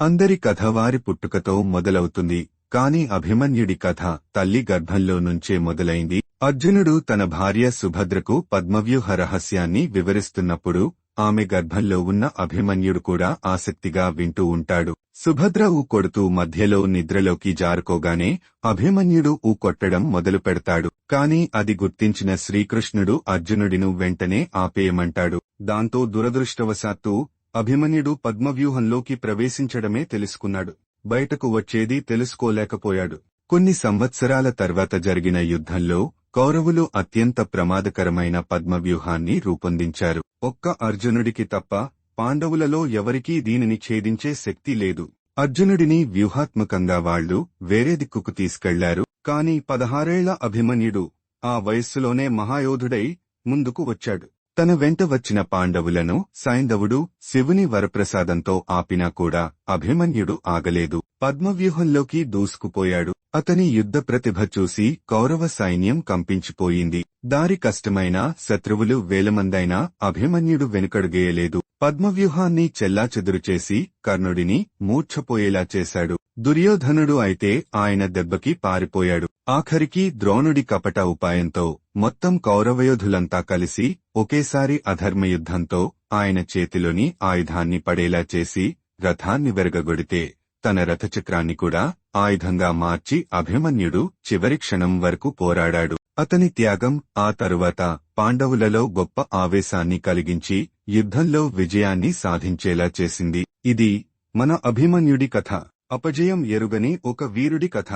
అందరి కథ వారి పుట్టుకతో మొదలవుతుంది కాని అభిమన్యుడి కథ తల్లి గర్భంలో నుంచే మొదలైంది. అర్జునుడు తన భార్య సుభద్రకు పద్మవ్యూహ రహస్యాన్ని వివరిస్తున్నప్పుడు ఆమె గర్భంలో ఉన్న అభిమన్యుడు కూడా ఆసక్తిగా వింటూ ఉంటాడు. సుభద్ర ఊ కొడుతూ మధ్యలో నిద్రలోకి జారుకోగానే అభిమన్యుడు ఊ కొట్టడం మొదలు పెడతాడు. కాని అది గుర్తించిన శ్రీకృష్ణుడు అర్జునుడిను వెంటనే ఆపేయమంటాడు. దాంతో దురదృష్టవశాత్తు అభిమన్యుడు పద్మవ్యూహంలోకి ప్రవేశించడమే తెలుసుకున్నాడు. బయటకు వచ్చేది తెలుసుకోలేకపోయాడు. కొన్ని సంవత్సరాల తర్వాత జరిగిన యుద్ధంలో కౌరవులు అత్యంత ప్రమాదకరమైన పద్మవ్యూహాన్ని రూపొందించారు. ఒక్క అర్జునుడికి తప్ప పాండవులలో ఎవరికీ దీనిని ఛేదించే శక్తి లేదు. అర్జునుడిని వ్యూహాత్మకంగా వాళ్ళు వేరే దిక్కుకు తీసుకెళ్ళారు. కాని పదహారేళ్ళ అభిమన్యుడు ఆ వయస్సులోనే మహాయోధుడై ముందుకు వచ్చాడు. తన వెంట వచ్చిన పాండవులను సైంధవుడు శివుని వరప్రసాదంతో ఆపినా కూడా అభిమన్యుడు ఆగలేదు. పద్మవ్యూహంలోకి దూసుకుపోయాడు. అతని యుద్ధ ప్రతిభ చూసి కౌరవ సైన్యం కంపించిపోయింది. దారి కష్టమైనా శత్రువులు వేలమందైనా అభిమన్యుడు వెనుకడుగేయలేదు. పద్మవ్యూహాన్ని చెల్లాచెదురుచేసి కర్ణుడిని మూర్ఛపోయేలా చేశాడు. దుర్యోధనుడు అయితే ఆయన దెబ్బకి పారిపోయాడు. ఆఖరికి ద్రోణుడి కపట ఉపాయంతో మొత్తం కౌరవయోధులంతా కలిసి ఒకేసారి అధర్మయుద్ధంతో ఆయన చేతిలోని ఆయుధాన్ని పడేలా చేసి రథాన్ని వెరగగొడితే తన రథచక్రాన్ని కూడా ఆయుధంగా మార్చి అభిమన్యుడు చివరి క్షణం వరకు పోరాడాడు. అతని త్యాగం ఆ తరువాత పాండవులలో గొప్ప ఆవేశాన్ని కలిగించి యుద్ధంలో విజయాన్ని సాధించేలా చేసింది. ఇది మన అభిమన్యుడి కథ. అపజయం ఎరుగని ఒక వీరుడి కథ.